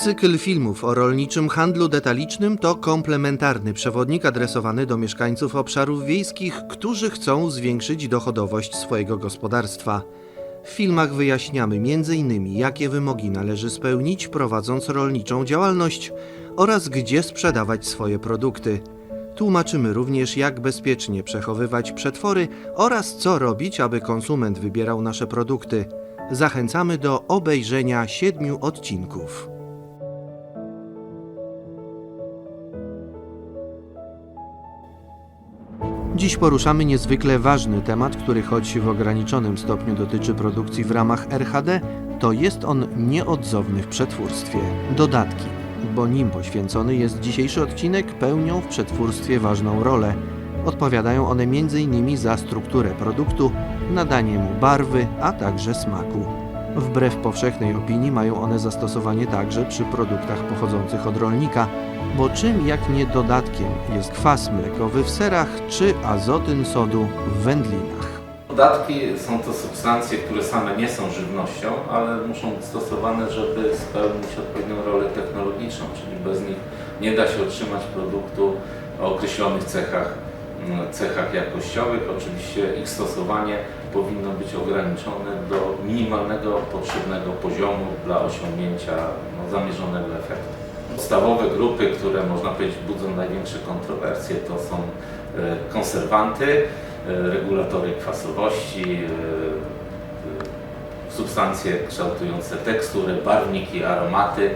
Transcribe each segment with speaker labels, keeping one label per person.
Speaker 1: Cykl filmów o rolniczym handlu detalicznym to komplementarny przewodnik adresowany do mieszkańców obszarów wiejskich, którzy chcą zwiększyć dochodowość swojego gospodarstwa. W filmach wyjaśniamy m.in. jakie wymogi należy spełnić prowadząc rolniczą działalność oraz gdzie sprzedawać swoje produkty. Tłumaczymy również jak bezpiecznie przechowywać przetwory oraz co robić, aby konsument wybierał nasze produkty. Zachęcamy do obejrzenia siedmiu odcinków. Dziś poruszamy niezwykle ważny temat, który choć w ograniczonym stopniu dotyczy produkcji w ramach RHD, to jest on nieodzowny w przetwórstwie. Dodatki, bo nim poświęcony jest dzisiejszy odcinek, pełnią w przetwórstwie ważną rolę. Odpowiadają one m.in. za strukturę produktu, nadanie mu barwy, a także smaku. Wbrew powszechnej opinii mają one zastosowanie także przy produktach pochodzących od rolnika, bo czym jak nie dodatkiem jest kwas mlekowy w serach czy azotyn sodu w wędlinach.
Speaker 2: Dodatki są to substancje, które same nie są żywnością, ale muszą być stosowane, żeby spełnić odpowiednią rolę technologiczną, czyli bez nich nie da się otrzymać produktu o określonych cechach, mm, cechach jakościowych. Oczywiście ich stosowanie powinno być ograniczone do minimalnego potrzebnego poziomu dla osiągnięcia no, zamierzonego efektu. Podstawowe grupy, które można powiedzieć budzą największe kontrowersje, to są e, konserwanty, e, regulatory kwasowości, e, substancje kształtujące tekstury, barwniki, aromaty.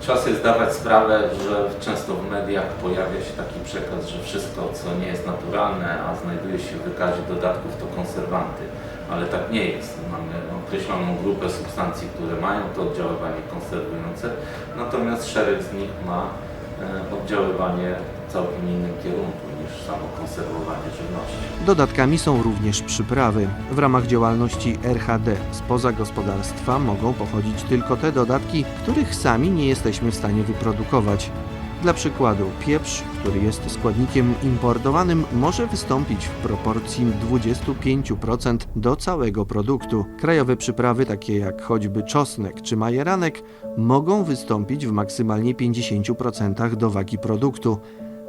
Speaker 2: Trzeba sobie zdawać sprawę, że często w mediach pojawia się taki przekaz, że wszystko, co nie jest naturalne, a znajduje się w wykazie dodatków, to konserwanty. Ale tak nie jest. Mamy określoną grupę substancji, które mają to oddziaływanie konserwujące, natomiast szereg z nich ma e, oddziaływanie w całkiem innym kierunku niż samo konserwowanie żywności.
Speaker 1: Dodatkami są również przyprawy. W ramach działalności RHD spoza gospodarstwa mogą pochodzić tylko te dodatki, których sami nie jesteśmy w stanie wyprodukować. Dla przykładu, pieprz, który jest składnikiem importowanym, może wystąpić w proporcji 25% do całego produktu. Krajowe przyprawy, takie jak choćby czosnek czy majeranek, mogą wystąpić w maksymalnie 50% do wagi produktu.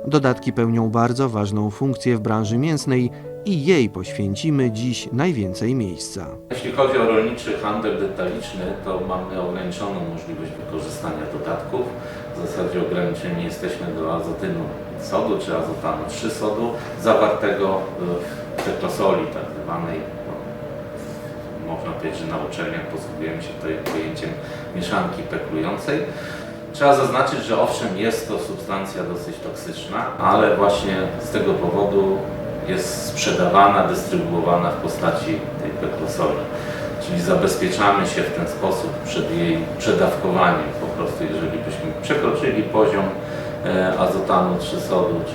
Speaker 1: Dodatki pełnią bardzo ważną funkcję w branży mięsnej i jej poświęcimy dziś najwięcej miejsca.
Speaker 2: Jeśli chodzi o rolniczy handel detaliczny, to mamy ograniczoną możliwość wykorzystania dodatków. W zasadzie ograniczeni jesteśmy do azotynu sodu czy azotanu 3 sodu zawartego w tetrosoli tak zwanej. no, Można powiedzieć, że na uczelniach posługujemy się tutaj pojęciem mieszanki peklującej. Trzeba zaznaczyć, że owszem jest to substancja dosyć toksyczna, ale właśnie z tego powodu jest sprzedawana, dystrybuowana w postaci tej peklosoli. Czyli zabezpieczamy się w ten sposób przed jej przedawkowaniem. Po prostu jeżeli byśmy przekroczyli poziom e, azotanu czy sodu, czy,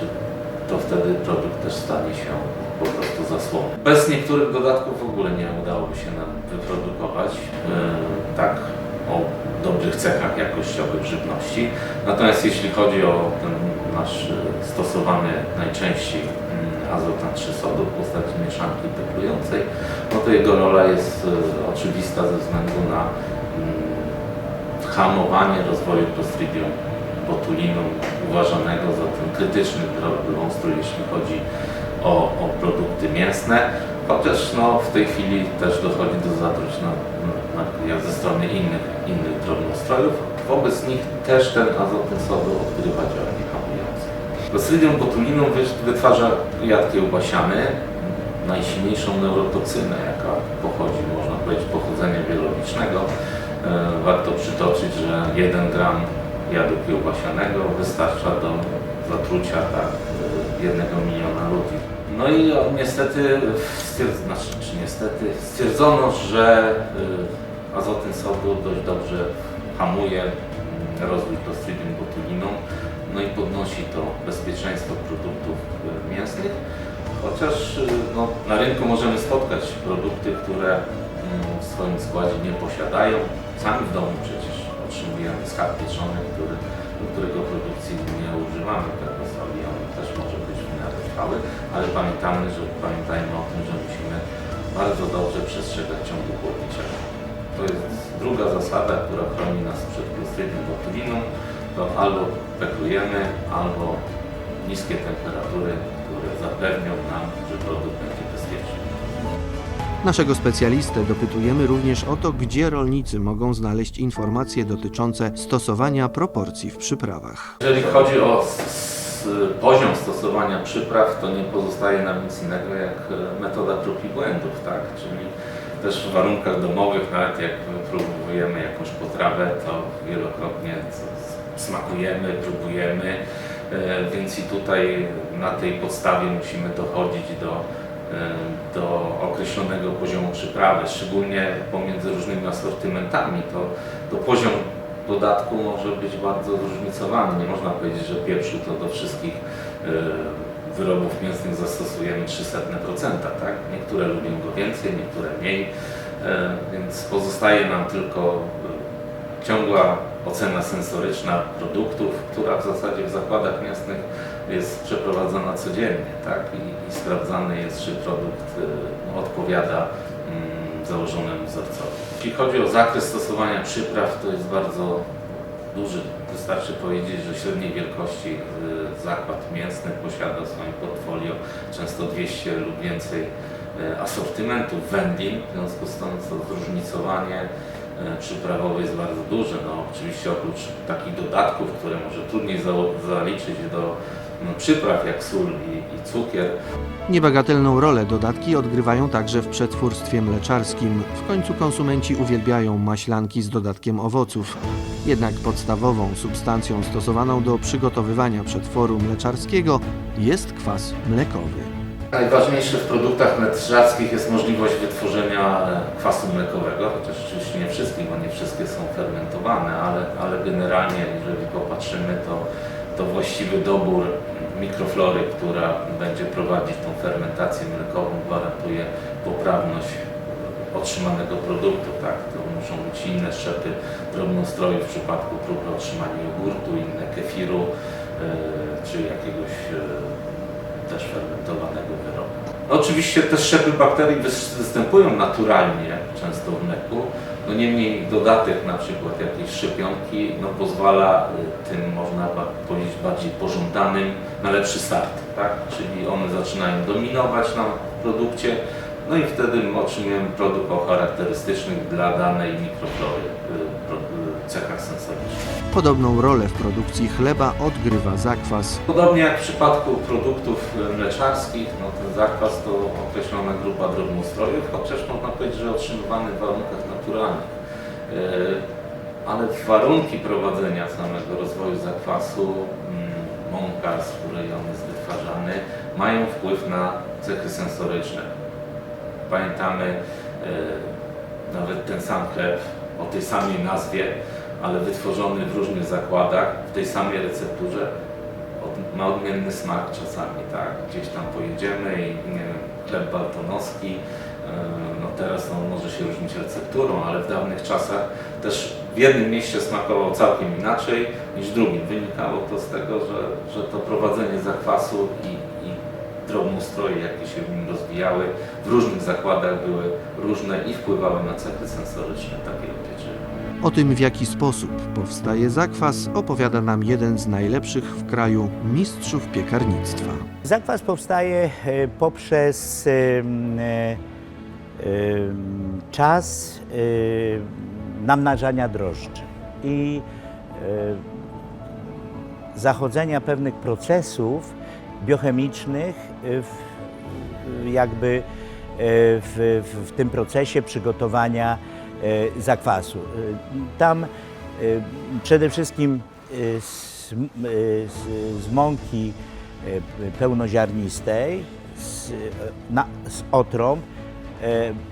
Speaker 2: to wtedy produkt też stanie się po prostu zasłoną. Bez niektórych dodatków w ogóle nie udałoby się nam wyprodukować e, tak o dobrych cechach jakościowych żywności. Natomiast jeśli chodzi o ten nasz e, stosowany najczęściej azotan 3 sodu w postaci mieszanki peklującej, no to jego rola jest e, oczywista ze względu na mm, hamowanie rozwoju Clostridium botulinum uważanego za ten krytyczny drobnostrój, jeśli chodzi o, o produkty mięsne, chociaż no, w tej chwili też dochodzi do zatruć na, na, na, ze strony innych, innych drobnostrojów. Wobec nich też ten azotyn sodu odgrywa działanie hamujące. Clostridium botulinum wy- wytwarza jad kiełbasiany, najsilniejszą neurotoksynę, jaka pochodzi, można powiedzieć, pochodzenia biologicznego. E, Warto przytoczyć, że 1 gram jadu kiełbasianego wystarcza do zatrucia tak, e, jednego miliona ludzi. No i niestety, znaczy, czy niestety, stwierdzono, że e, azotyn sodu dość dobrze hamuje mm, rozwój Clostridium botulinum, no i podnosi to bezpieczeństwo produktów e, mięsnych. Chociaż y, no, na rynku możemy spotkać produkty, które mm, w swoim składzie nie posiadają. Sami w domu przecież otrzymujemy skarb pieczony, który, do którego produkcji nie używamy tego soli. On też może być w miarę trwały, ale pamiętamy, że pamiętajmy o tym, że musimy bardzo dobrze przestrzegać ciągu chłodniczego. to jest druga zasada, która chroni nas przed Clostridium botulinum, to albo peklujemy, albo niskie temperatury, które zapewnią nam, że produkt będzie bezpieczny.
Speaker 1: Naszego specjalistę dopytujemy również o to, gdzie rolnicy mogą znaleźć informacje dotyczące stosowania proporcji w przyprawach.
Speaker 2: Jeżeli chodzi o poziom stosowania przypraw, to nie pozostaje nam nic innego jak e, metoda prób i błędów, tak? Czyli też w warunkach domowych, nawet jak próbujemy jakąś potrawę, to wielokrotnie smakujemy, próbujemy, e, więc i tutaj na tej podstawie musimy dochodzić do, e, do określonego poziomu przyprawy, szczególnie pomiędzy różnymi asortymentami, to, to poziom dodatku może być bardzo zróżnicowany. Nie można powiedzieć, że pieprzu to do wszystkich e, wyrobów mięsnych zastosujemy 300%, tak? Niektóre lubią go więcej, niektóre mniej, więc pozostaje nam tylko ciągła ocena sensoryczna produktów, która w zasadzie w zakładach mięsnych jest przeprowadzana codziennie, tak? I, i sprawdzany jest, czy produkt e, no, odpowiada mm, założonemu wzorcowi. Jeśli chodzi o zakres stosowania przypraw, to jest bardzo duży. Wystarczy powiedzieć, że średniej wielkości y, zakład mięsny posiada w swoim portfolio często 200 lub więcej y, asortymentów wędlin, w związku z tym to zróżnicowanie y, przyprawowe jest bardzo duże. No, oczywiście oprócz takich dodatków, które może trudniej za- zaliczyć do no, przypraw jak sól i, i cukier,
Speaker 1: Niebagatelną rolę dodatki odgrywają także w przetwórstwie mleczarskim. W końcu konsumenci uwielbiają maślanki z dodatkiem owoców. Jednak podstawową substancją stosowaną do przygotowywania przetworu mleczarskiego jest kwas mlekowy.
Speaker 2: Najważniejsze w produktach mleczarskich jest możliwość wytworzenia e, kwasu mlekowego, chociaż nie wszystkich, bo nie wszystkie są fermentowane, ale, ale generalnie jeżeli popatrzymy, to, to właściwy dobór mikroflory, która będzie prowadzić tą fermentację mlekową, gwarantuje poprawność otrzymanego produktu. Tak? To muszą być inne szczepy drobnostroju w przypadku próby otrzymania jogurtu, inne kefiru, e, czy jakiegoś e, też fermentowanego wyrobu. Oczywiście te szczepy bakterii wys- występują naturalnie często w mleku, no niemniej dodatek na przykład jakiejś szczepionki no pozwala y, tym można powiedzieć bardziej pożądanym na lepszy start, tak? Czyli one zaczynają dominować nam w produkcie, no i wtedy otrzymujemy produkt o charakterystycznych dla danej mikroflory y, y, cechach sensorycznych.
Speaker 1: Podobną rolę w produkcji chleba odgrywa zakwas.
Speaker 2: Podobnie jak w przypadku produktów mleczarskich, no ten zakwas to określona grupa drobnoustrojów, chociaż można powiedzieć, że otrzymywany w warunkach naturalnych. E, Ale warunki prowadzenia samego rozwoju zakwasu, mm, mąka, z której on jest wytwarzany, mają wpływ na cechy sensoryczne. Pamiętamy e, nawet ten sam chleb o tej samej nazwie, ale wytworzony w różnych zakładach, w tej samej recepturze, od, ma odmienny smak czasami, tak? Gdzieś tam pojedziemy i nie wiem, chleb baltonowski, e, no teraz on może się różnić recepturą, ale w dawnych czasach też w jednym mieście smakował całkiem inaczej niż w drugim. Wynikało to z tego, że, że to prowadzenie zakwasu i, i drobnoustroje, jakie się w nim rozwijały, w różnych zakładach były różne i wpływały na cechy sensoryczne takiego pieczywa.
Speaker 1: O tym, w jaki sposób powstaje zakwas, opowiada nam jeden z najlepszych w kraju mistrzów piekarnictwa.
Speaker 3: Zakwas powstaje e, poprzez e, em, czas e, namnażania drożdży i e, zachodzenia pewnych procesów biochemicznych e, w, jakby e, w, w, w tym procesie przygotowania zakwasu. Tam przede wszystkim z, z, mąki pełnoziarnistej, z, na, z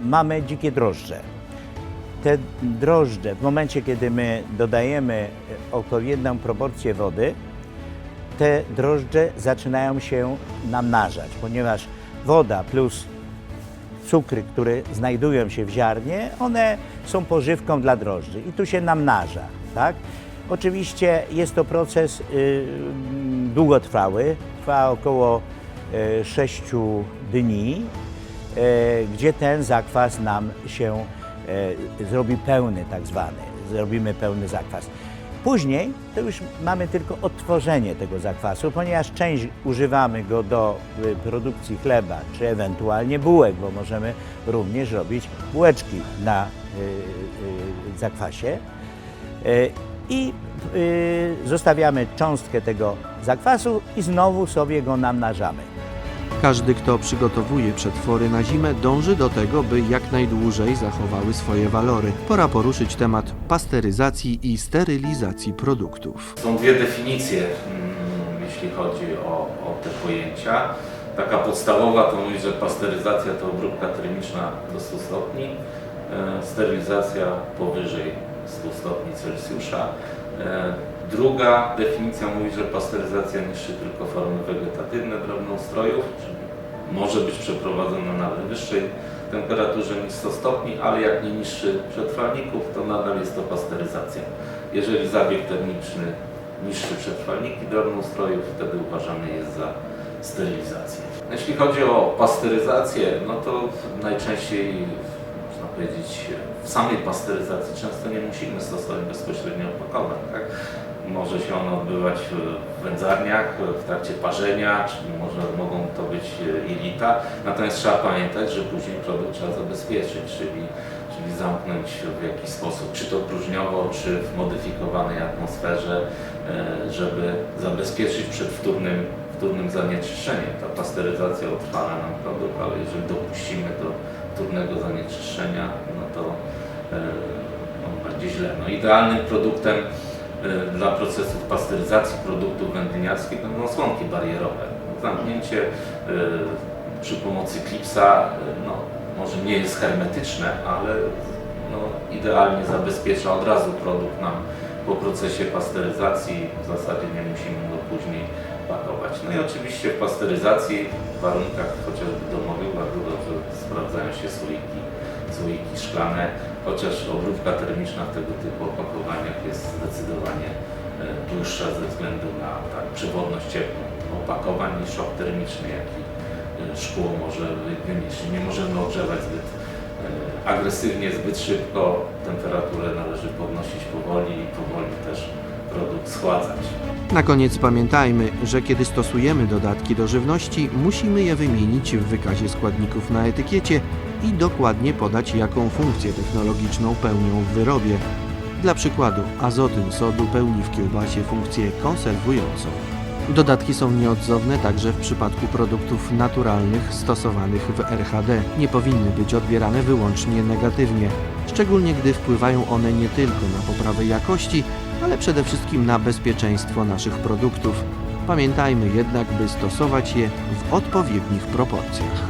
Speaker 3: mamy dzikie drożdże. Te drożdże, w momencie kiedy my dodajemy odpowiednią proporcję wody, te drożdże zaczynają się namnażać, ponieważ woda plus cukry, które znajdują się w ziarnie, one są pożywką dla drożdży i tu się namnaża, tak? Oczywiście jest to proces y, długotrwały, trwa około y, 6 dni, y, gdzie ten zakwas nam się e, zrobi pełny tak zwany, zrobimy pełny zakwas. Później to już mamy tylko odtworzenie tego zakwasu, ponieważ część używamy go do y, produkcji chleba, czy ewentualnie bułek, bo możemy również robić bułeczki na y, y, zakwasie. I zostawiamy cząstkę tego zakwasu i znowu sobie go namnażamy.
Speaker 1: Każdy, kto przygotowuje przetwory na zimę, dąży do tego, by jak najdłużej zachowały swoje walory. Pora poruszyć temat pasteryzacji i sterylizacji produktów.
Speaker 2: Są dwie definicje, mm, jeśli chodzi o, o te pojęcia. Taka podstawowa to mówi, że pasteryzacja to obróbka termiczna do 100 stopni, e, sterylizacja powyżej 100 stopni Celsjusza. Druga definicja mówi, że pasteryzacja niszczy tylko formy wegetatywne drobnoustrojów, czyli może być przeprowadzona na wyższej temperaturze niż 100 stopni, ale jak nie niszczy przetrwalników, to nadal jest to pasteryzacja. Jeżeli zabieg termiczny niszczy przetrwalniki drobnoustrojów, wtedy uważany jest za sterylizację. Jeśli chodzi o pasteryzację, no to najczęściej, powiedzieć, w samej pasteryzacji często nie musimy stosować bezpośrednio opakowań. Tak? Może się ono odbywać w wędzarniach, w trakcie parzenia, czy może mogą to być i lita. Natomiast trzeba pamiętać, że później produkt trzeba zabezpieczyć, czyli, czyli zamknąć w jakiś sposób, czy to próżniowo, czy w modyfikowanej atmosferze, e, żeby zabezpieczyć przed wtórnym, wtórnym zanieczyszczeniem. Ta pasteryzacja utrwala nam produkt, ale jeżeli dopuścimy do wtórnego zanieczyszczenia, no to e, no, będzie źle. No, idealnym produktem e, dla procesów pasteryzacji produktów wędliniarskich będą słomki barierowe. Zamknięcie e, przy pomocy klipsa no, może nie jest hermetyczne, ale no, idealnie zabezpiecza od razu produkt nam po procesie pasteryzacji. W zasadzie nie musimy. No i oczywiście w pasteryzacji w warunkach chociażby domowych bardzo dobrze sprawdzają się słoiki, słoiki szklane, chociaż obróbka termiczna w tego typu opakowaniach jest zdecydowanie e, dłuższa ze względu na tak, przewodność ciepła opakowań niż szok termiczny, jaki e, szkło może wy- wynieść. Nie możemy ogrzewać zbyt e, agresywnie, zbyt szybko. Temperaturę należy
Speaker 1: Na koniec pamiętajmy, że kiedy stosujemy dodatki do żywności, musimy je wymienić w wykazie składników na etykiecie i dokładnie podać, jaką funkcję technologiczną pełnią w wyrobie. Dla przykładu, azotyn sodu pełni w kiełbasie funkcję konserwującą. Dodatki są nieodzowne także w przypadku produktów naturalnych stosowanych w RHD. Nie powinny być odbierane wyłącznie negatywnie, szczególnie gdy wpływają one nie tylko na poprawę jakości, ale przede wszystkim na bezpieczeństwo naszych produktów. Pamiętajmy jednak, by stosować je w odpowiednich proporcjach.